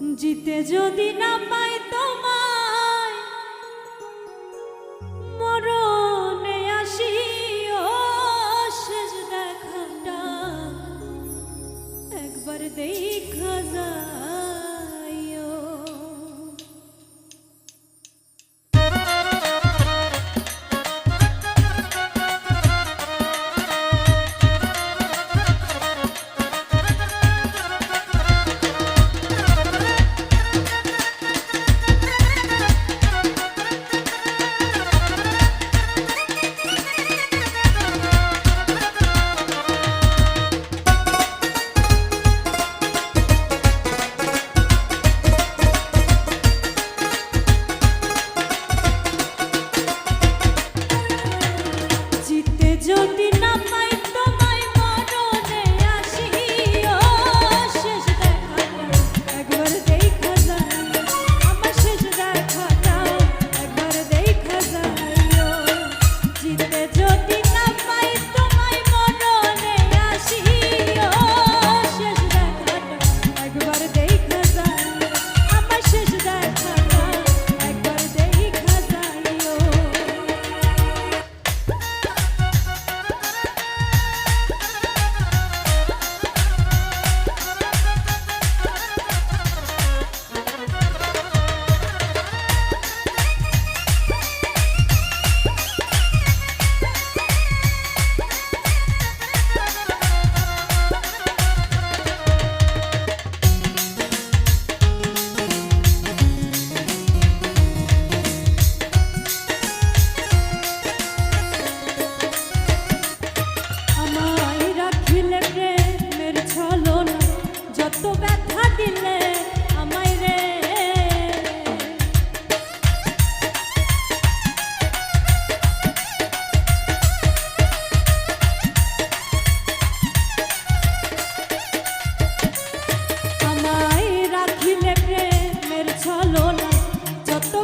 জিতে যদি না পাই তোমায় মরণে আসি শেষ দেখাটা। একবার দেখা যায়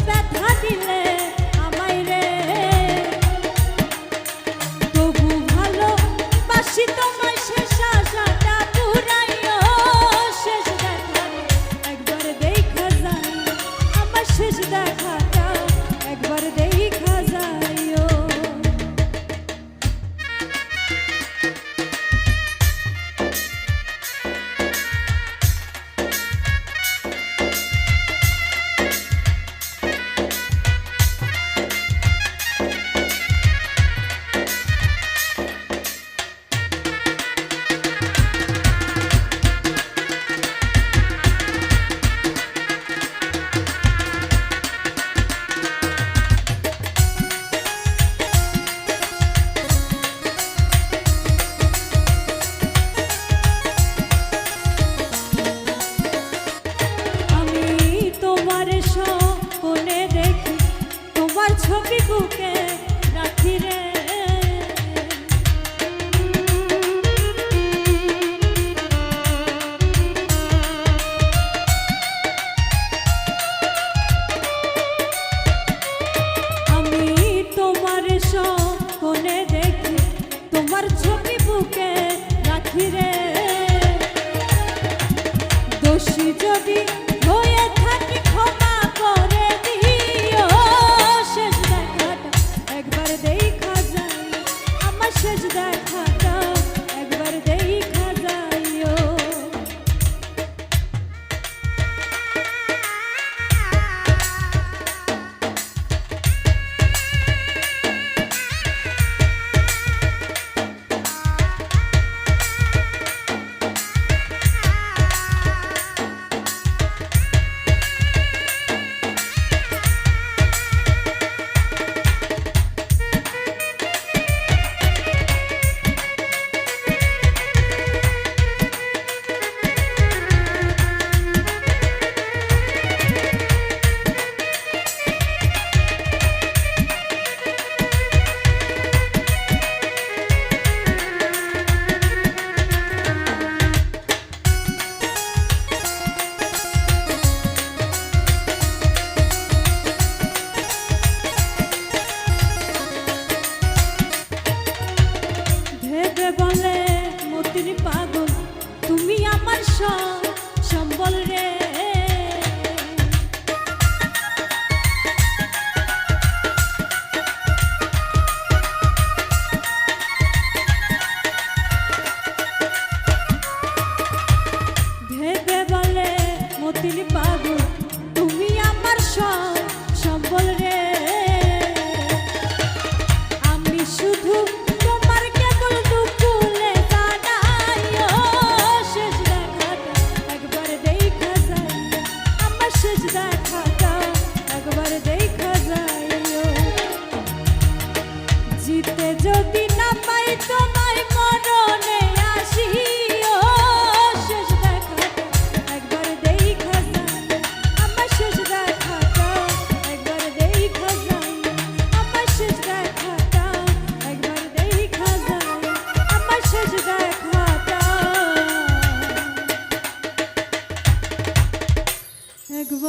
ব্যথা দিল তার বুকে রাখি রে সম্বল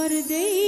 একবার দেখা যায়